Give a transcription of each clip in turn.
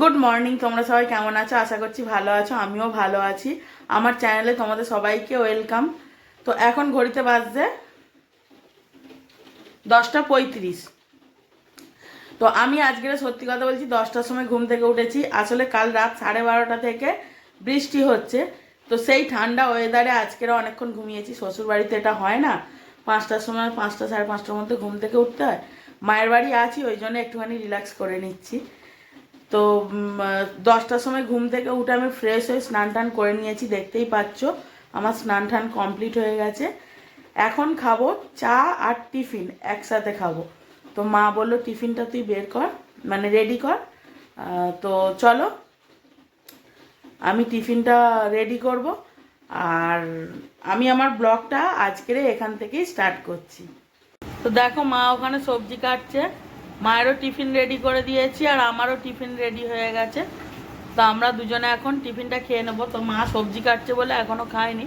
Good morning তোমরা সবাই কেমন আছো? আশা করছি ভালো আছো, আমিও ভালো আছি। আমার চ্যানেলে তোমাদের সবাইকে ওয়েলকাম তো এখন ঘড়িতে বাজছে দশটা পঁয়ত্রিশ। তো আমি আজকে সত্যি কথা বলছি, দশটার সময় ঘুম থেকে উঠেছি। আসলে কাল রাত সাড়ে বারোটা থেকে বৃষ্টি হচ্ছে। তো সেই ঠান্ডা ওয়েদারে আজকের অনেকক্ষণ ঘুমিয়েছি। শ্বশুর বাড়িতে এটা হয় না। পাঁচটার সময়, পাঁচটা, সাড়ে পাঁচটার মধ্যে ঘুম থেকে উঠতে হয়। মায়ের বাড়ি আছি, ওই জন্য একটুখানি রিল্যাক্স করে নিচ্ছি। তো দশটার সময় ঘুম থেকে উঠে আমি ফ্রেশ হয়ে স্নান টান করে নিয়েছি, দেখতেই পাচ্ছ। আমার স্নান টান কমপ্লিট হয়ে গেছে। এখন খাব চা আর টিফিন, একসাথে খাব। তো মা বলল, টিফিনটা তুই বের কর মানে রেডি কর। তো চলো, আমি টিফিনটা রেডি করব। আর আমি আমার ব্লগটা আজকের এখান থেকেই স্টার্ট করছি। তো দেখো মা ওখানে সবজি কাটছে। মায়েরও টিফিন রেডি করে দিয়েছি আর আমারও টিফিন রেডি হয়ে গেছে। তো আমরা দুজনে এখন টিফিনটা খেয়ে নেব। তো মা সবজি কাটছে বলে এখনও খায়নি।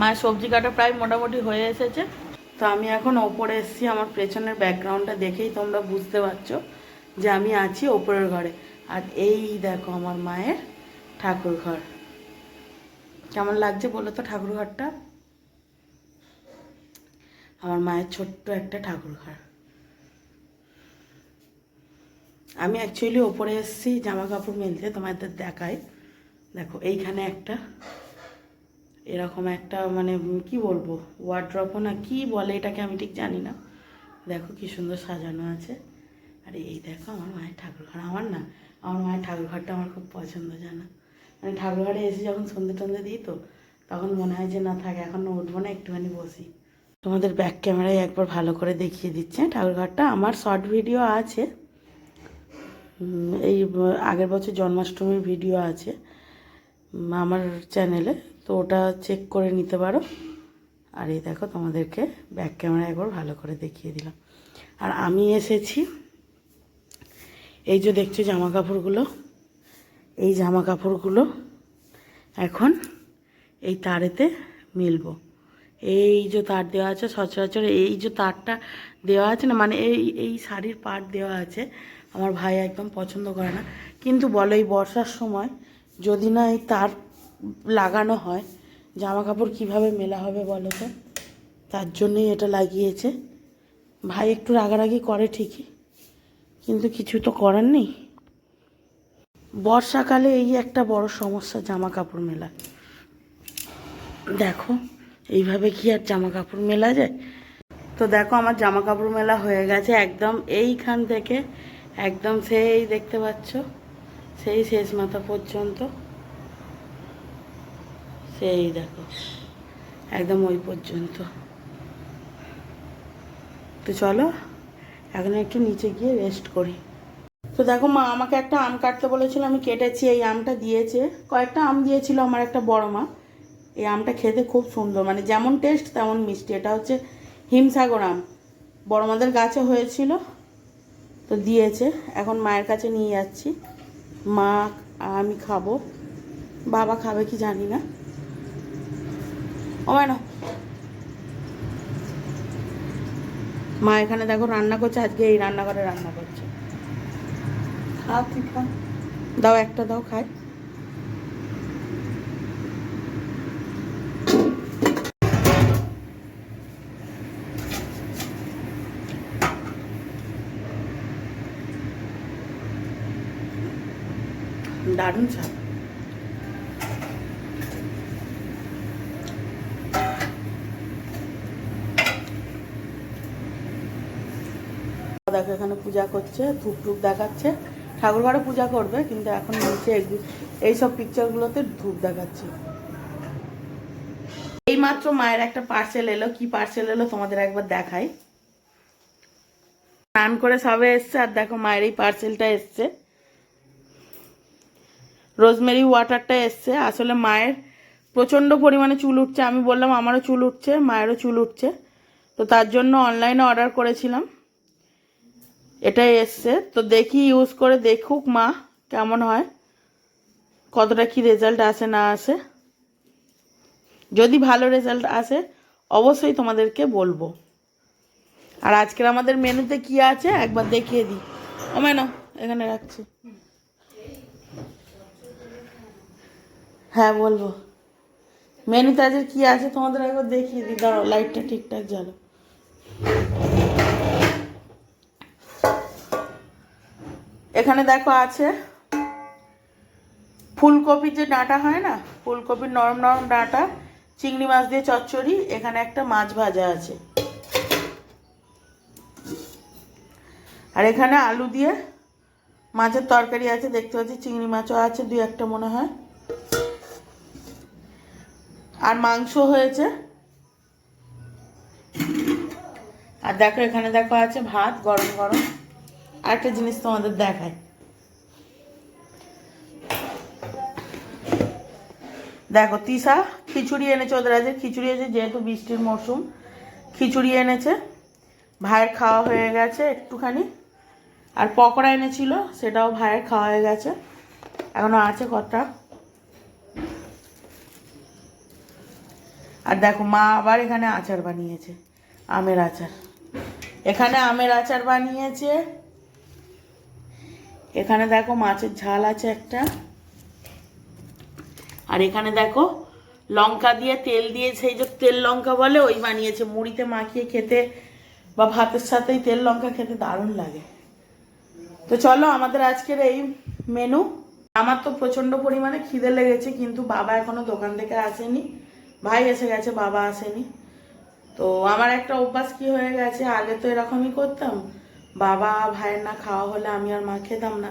মায়ের সবজি কাটা প্রায় মোটামুটি হয়ে এসেছে। তো আমি এখন ওপরে এসেছি, আমার পেছনের ব্যাকগ্রাউন্ডটা দেখেই তোমরা বুঝতে পারছ যে আমি আছি ওপরের ঘরে। আর এই দেখো আমার মায়ের ঠাকুর ঘর কেমন লাগছে বলো তো ঠাকুর ঘরটা আমার মায়ের ছোট্ট একটা ঠাকুর ঘর আমি অ্যাকচুয়ালি ওপরে এসেছি জামা কাপড় মেলতে, তোমাদের দেখাই। দেখো, এইখানে একটা, এরকম একটা মানে কি বলব ওয়ার্ড্রপও না, কি বলে এটাকে আমি ঠিক জানি না। দেখো কি সুন্দর সাজানো আছে। আর, এই দেখো আমার মায়ের ঠাকুর ঘর আমার না, আমার মায়ের ঠাকুর ঘরটা আমার খুব পছন্দ, জানা? মানে ঠাকুর ঘরে এসে যখন সন্ধে টন্ধে দিই তো, তখন মনে হয় যে না থাক, এখন উঠবো না, একটুখানি বসি। তোমাদের ব্যাক ক্যামেরায় একবার ভালো করে দেখিয়ে দিচ্ছে ঠাকুর ঘরটা আমার শর্ট ভিডিও আছে। এই আগের বছর জন্মাষ্টমীর ভিডিও আছে আমার চ্যানেলে তো ওটা চেক করে নিতে পারো। আর এই দেখো তোমাদেরকে ব্যাক ক্যামেরা একবার ভালো করে দেখিয়ে দিলাম। আর আমি এসেছি, এই যে দেখছ জামা কাপড়গুলো এই জামা কাপড়গুলো এখন এই তারেতে মিলবো। এই যে তার দেওয়া আছে, সচরাচর এই যে তারটা দেওয়া আছে না মানে এই এই শাড়ির পাট দেওয়া আছে আমার ভাই একদম পছন্দ করে না। কিন্তু বলো, এই বর্ষার সময় যদি না এই তার লাগানো হয় জামা কাপড় কীভাবে মেলা হবে বলো তো? তার জন্যই এটা লাগিয়েছে। ভাই একটু রাগারাগি করে ঠিকই, কিন্তু কিছু তো করার নেই। বর্ষাকালে এই একটা বড় সমস্যা জামা কাপড় মেলা। দেখো, এইভাবে কি আর জামা কাপড় মেলা যায়? তো দেখো, আমার জামা কাপড় মেলা হয়ে গেছে একদম এইখান থেকে একদম সেই দেখতে পাচ্ছ, সেই শেষ মাথা পর্যন্ত। সেই দেখো, একদম ওই পর্যন্ত। তো চলো, এখন একটু নিচে গিয়ে রেস্ট করি। তো দেখো মা, আমাকে একটা আম কাটতে বলেছিল, আমি কেটেছি, এই আমটা দিয়েছে। কয়েকটা আম দিয়েছিল আমার একটা বড় মা। এই আমটা খেতে খুব সুন্দর মানে যেমন টেস্ট তেমন মিষ্টি। এটা হচ্ছে হিমসাগর আম। বড় মাদের গাছে হয়েছিল। তো দিয়েছে। এখন মায়ের কাছে নিয়ে যাচ্ছি। মা আমি খাব। বাবা খাবে কি জানি না। ও না মা এখানে দেখো রান্না করছে আজকে এই রান্নাঘরে রান্না করছে। খা তুই খা দাও একটা দাও খাই। দারুণ স্বাদ। দেখো, এখানে পূজা করছে, ধূপ ধূপ দেখাচ্ছে। ঠাকুর ঘরে পূজা করবে, কিন্তু এখন নিচে এইসব পিকচারগুলোতে ধূপ দেখাচ্ছে। এইমাত্র মায়ের একটা পার্সেল এলো। কি পার্সেল এলো তোমাদের একবার দেখাই। স্নান করে সবে এসছে, আর দেখো মায়ের এই পার্সেলটা এসছে। রোজমেরি ওয়াটারটা এসছে। আসলে মায়ের প্রচণ্ড পরিমাণে চুল উঠছে। আমি বললাম, আমারও চুল উঠছে, মায়েরও চুল উঠছে। তো তার জন্য অনলাইনে অর্ডার করেছিলাম। এটাই এসছে। তো দেখি ইউজ করে দেখুক মা কেমন হয়। কতটা কি রেজাল্ট আসে, না আসে। যদি ভালো রেজাল্ট আসে, অবশ্যই তোমাদেরকে বলব। আর আজকের আমাদের মেনুতে কি আছে, একবার দেখিয়ে দিই। ও না এখানে রাখছি। হ্যাঁ বলব। মেনুতে আজকে কি আছে তোমাদের একবার দেখিয়ে দিই। দাঁড়াও লাইটটা ঠিকঠাক জ্বালো। এখানে দেখো আছে ফুলকপির যে ডাঁটা হয় না, ফুলকপির নরম নরম ডাঁটা, চিংড়ি মাছ দিয়ে চচ্চড়ি, এখানে একটা মাছ ভাজা আছে। আর এখানে আলু দিয়ে মাছের তরকারি আছে, দেখতে পাচ্ছি চিংড়ি মাছও আছে, দুই একটা মনে হয়। আর মাংস হয়েছে। আর দেখো, এখানে দেখো আছে ভাত, গরম গরম। আর একটা জিনিস তোমাদের দেখায় দেখো, তিসা খিচুড়ি এনেছে, ওদের আজকে খিচুড়ি আছে যেহেতু বৃষ্টির মরশুম। খিচুড়ি এনেছে, ভাইয়ের খাওয়া হয়ে গেছে একটুখানি। আর পকোড়া এনেছিল, সেটাও ভাইয়ের খাওয়া হয়ে গেছে। এখনও আছে কটা। আর দেখো মা আবার এখানে আচার বানিয়েছে, আমের আচার। এখানে আমের আচার বানিয়েছে। এখানে দেখো মাছের ঝাল আছে একটা। আর এখানে দেখো লঙ্কা দিয়ে তেল দিয়ে, সেই যে তেল লঙ্কা বলে ওই বানিয়েছে। মুড়িতে মাখিয়ে খেতে বা ভাতের সাথেই তেল লঙ্কা খেতে দারুণ লাগে। তো চলো আমাদের আজকের এই মেনু আমার তো প্রচণ্ড পরিমাণে খিদে লেগেছে, কিন্তু বাবা এখনও দোকান থেকে আসেনি। ভাই এসে গেছে, বাবা আসেনি। তো আমার একটা অভ্যাস কি হয়ে গেছে, আগে তো এরকমই করতাম। বাবা ভাইয়ের না খাওয়া হলে আমি আর মা খেতাম না।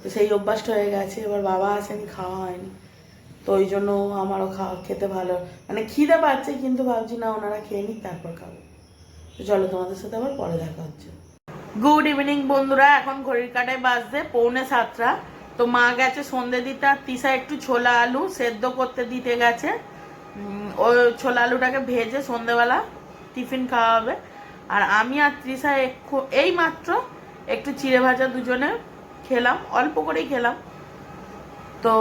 তো সেই অভ্যাসটা হয়ে গেছে, এবার বাবা আসেনি, খাওয়া হয়নি। তো ওই জন্য আমারও খাওয়া খেতে ভালো মানে খিদে পাচ্ছে, কিন্তু ভাবছি না ওনারা খেয়ে নিক, তারপর খাব। তো চলো তোমাদের সাথে আবার পরে দেখা হচ্ছে। গুড ইভিনিং বন্ধুরা, এখন ঘড়ির কাটায় বাজছে পৌনে সাতটা। তো মা গেছে সন্ধে দিতে, আর তিসা একটু ছোলা আলু সেদ্ধ করতে দিতে গেছে। ছোলা আলুটাকে ভেজে সন্ধেবেলা টিফিন খাওয়া হবে আর আমি আর তৃষা একটু এই মাত্র একটু চিড়ে ভাজা দুজনে খেলাম, অল্প করেই খেলাম। তো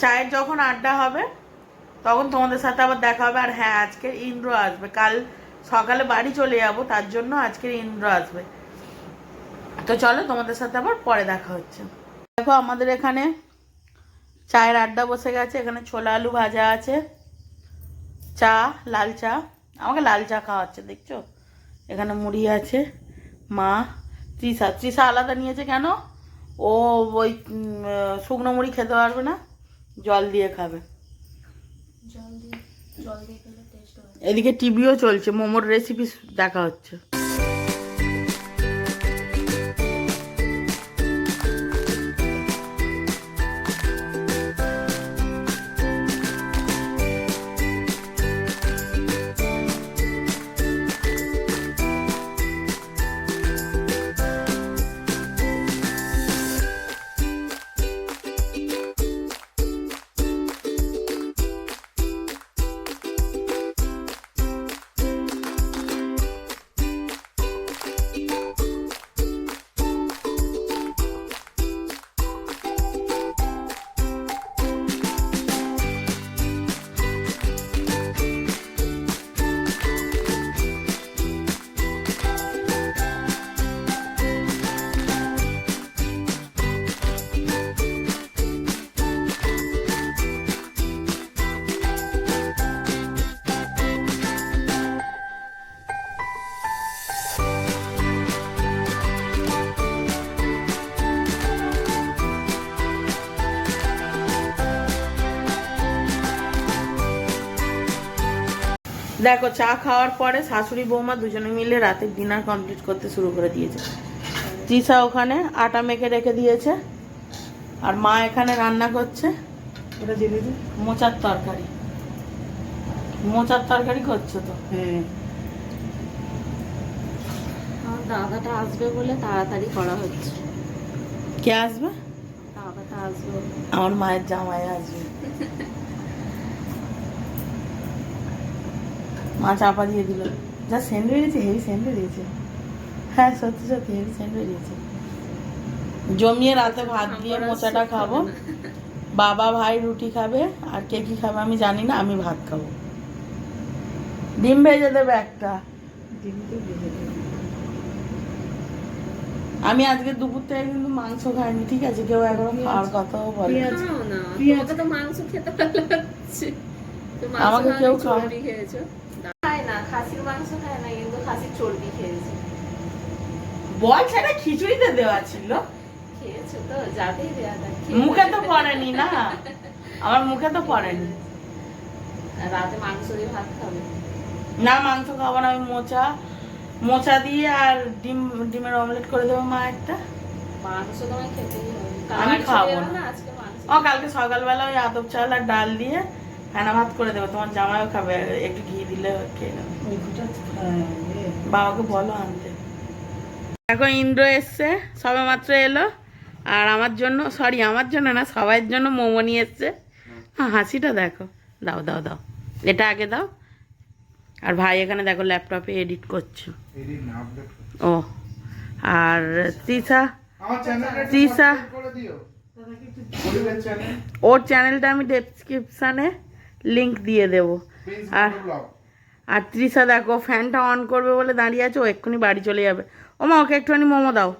চায়ের যখন আড্ডা হবে, তখন তোমাদের সাথে আবার দেখা হবে। আর হ্যাঁ আজকের ইন্দ্র আসবে। কাল সকালে বাড়ি চলে যাব, তার জন্য আজকের ইন্দ্র আসবে। তো চলো তোমাদের সাথে আবার পরে দেখা হচ্ছে। দেখো আমাদের এখানে চায়ের আড্ডা বসে গেছে, এখানে ছোলা আলু ভাজা আছে। চা লাল চা। আমাকে লাল চা খাওয়াচ্ছে দেখছ? এখানে মুড়ি আছে মা তৃষা। তৃষা আলাদা নিয়েছে কেন? ও ওই শুকনো মুড়ি খেতে পারবে না জল দিয়ে খাবে। জল দিয়ে জল দিয়ে খেলে টেস্ট এদিকে টিভিও চলছে মোমোর রেসিপি দেখা হচ্ছে। দেখো চা খাওয়ার পরে শাশুড়ি বৌমা দুজনে মিলে রাতের ডিনার কমপ্লিট করতে শুরু করে দিয়েছে। তৃষা ওখানে আটা মেখে রেখে দিয়েছে আর মা এখানে রান্না করছে। ওটা দিয়ে দিবি মোচার তরকারি। মোচার তরকারি করছ তো? হ্যাঁ। আমার দাদাটা আসবে বলে তাড়াতাড়ি করা হচ্ছে। কে আসবে? দাদাটা আসবে আমার মায়ের জামাই আসবে। মা চাপা দিয়ে দিল। যা সেন্ট বেরিয়েছে হেভি সেন্ট বেরিয়েছে হ্যাঁ সত্যি সত্যি হেভি সেন্ট বেরিয়েছে জমিয়ে রাতে ভাত দিয়ে মোচাটা খাব। বাবা ভাই রুটি খাবে আর কে কি খাবে আমি জানি না আমি ভাত খাব। ডিম ভেজে দেবে একটা। আমি আজকে দুপুর থেকে কিন্তু মাংস খাইনি ঠিক আছে? কেউ এখনও খাওয়ার কথাও বলে আমাকে কেউ খাওয়া- চর্বি খেয়েছো খায় না খাসির মাংস খায় না কিন্তু খাসির চর্বি খেয়েছে। বল সেটা খিচুড়িতে দেওয়া ছিল। খেয়েছো তো দেয়া থাকে মুখে তো পড়েনি না? আমার মুখে তো পড়েনি। রাতে মাংস দিয়ে ভাত খাবে। না মাংস খাব না আমি মোচা মোচা দিয়ে আর ডিম ডিমের অমলেট করে দেবো মা একটা। মাংস তোমায় খেতেই হবে। আমি খাব না। আজকে ও কালকে সকালবেলা ওই আদব চাল আর ডাল দিয়ে ফেনা ভাত করে দেবো তোমার জামাইও খাবে একটু ঘি দিলে খেয়ে নেবে। হ্যাঁ। বাবাকে বলো আনতে। দেখো ইন্দ্র এসছে সবে মাত্র এলো আর আমার জন্য সরি আমার জন্য না সবাইয়ের জন্য মোমো নিয়ে এসছে। হ্যাঁ হাসিটা দেখো। দাও দাও দাও। এটা আগে দাও। আর ভাই এখানে দেখো ল্যাপটপে এডিট করছে। ও আর তৃষা আমার তৃষা। ওর চ্যানেলটা আমি ডেসক্রিপশানে লিংক দিয়ে দেবো। আর- আর তৃষা দেখো ফ্যানটা অন করবে বলে দাঁড়িয়ে আছে ও এক্ষুনি বাড়ি চলে যাবে। ও মা ওকে একটুখানি মোমো দাও।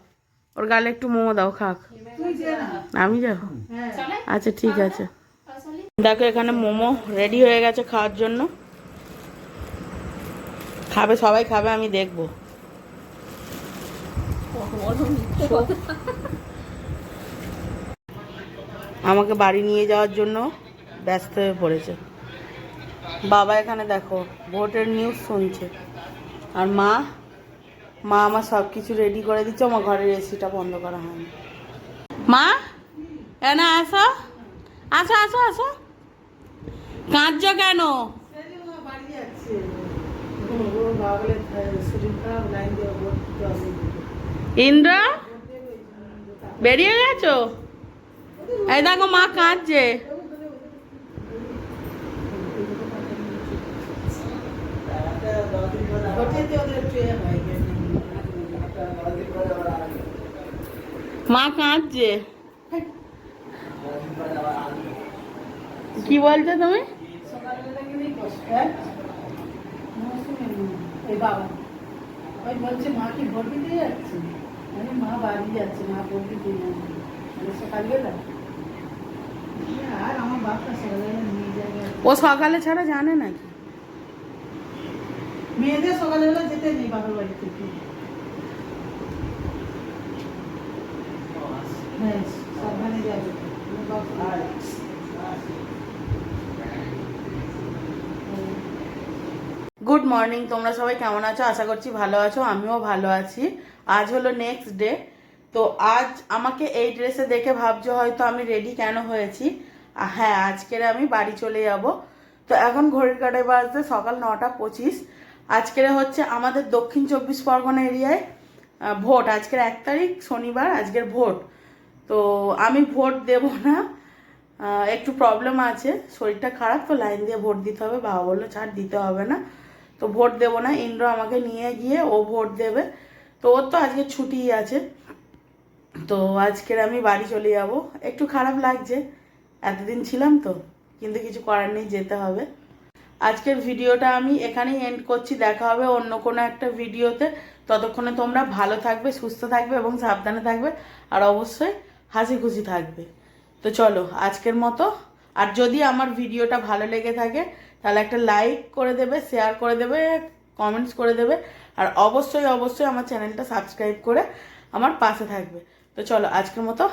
ওর গালে একটু মোমো দাও খাক। আমি যাব? আচ্ছা ঠিক আছে। দেখো এখানে মোমো রেডি হয়ে গেছে খাওয়ার জন্য। খাবে সবাই খাবে আমি দেখব। আমাকে বাড়ি নিয়ে যাওয়ার জন্য ব্যস্ত হয়ে পড়েছে। বাবা এখানে দেখো, ভোটের নিউজ শুনছে। আর মা মা আমার সব কিছু রেডি করে দিচ্ছে, আমার ঘরের এসিটা বন্ধ করা হয়নি। মা, এনা আসো। আসো আসো আসো। কাঁদছো কেন? ইন্দ্র, বেরিয়ে গেছো? এই দেখো মা কাঁদছে ভোটেতে ওদের একটু এ হয় মা কাঁদছে কি বলছো তুমি? ওই বলছে মা কি ভোট দিতে যাচ্ছে? মানে মা বাড়ি যাচ্ছে মা ভোট দিতে মানে সকালবেলা। আর আমার বাপটা সকালবেলা নিয়ে যাবে। ও সকালে ছাড়া জানে নাকি? মেয়েদের সকালবেলা যেতে নেই বাবার বাড়ি থেকে। গুড মর্নিং তোমরা সবাই কেমন আছো? আশা করছি ভালো আছো, আমিও ভালো আছি। আজ হলো নেক্সট ডে তো আজ আমাকে এই ড্রেসে দেখে ভাবছ হয়তো আমি রেডি কেন হয়েছি। হ্যাঁ আজকের আমি বাড়ি চলে যাব। তো এখন ঘড়ির কাটায় বাজতে সকাল নটা পঁচিশ। আজকের হচ্ছে আমাদের দক্ষিণ চব্বিশ পরগনা এরিয়ায় ভোট। আজকের এক তারিখ, শনিবার, আজকের ভোট। তো আমি ভোট দেব না। একটু প্রবলেম আছে। শরীরটা খারাপ, তো লাইন দিয়ে ভোট দিতে হবে। বাবা বলল, ছাড়, দিতে হবে না। তো ভোট দেবো না। ইন্দ্র আমাকে নিয়ে গিয়ে ও ভোট দেবে। তো ওর তো আজকে ছুটি আছে। তো আজকের আমি বাড়ি চলে যাব। একটু খারাপ লাগছে। এতদিন ছিলাম তো, কিন্তু কিছু করার নেই, যেতে হবে। আজকের ভিডিওটা আমি এখানেই এন্ড করছি। দেখা হবে অন্য কোনো একটা ভিডিওতে। ততক্ষণে তোমরা ভালো থাকবে, সুস্থ থাকবে এবং সাবধানে থাকবে। আর অবশ্যই হাসি খুশি থাকবে। তো চলো, আজকের মতো। আর যদি আমার ভিডিওটা ভালো লেগে থাকে, তাহলে একটা লাইক করে দেবে শেয়ার করে দেবে কমেন্টস করে দেবে। আর অবশ্যই অবশ্যই আমার চ্যানেলটা সাবস্ক্রাইব করে আমার পাশে থাকবে। তো চলো, আজকের মতো,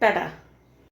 টাটা।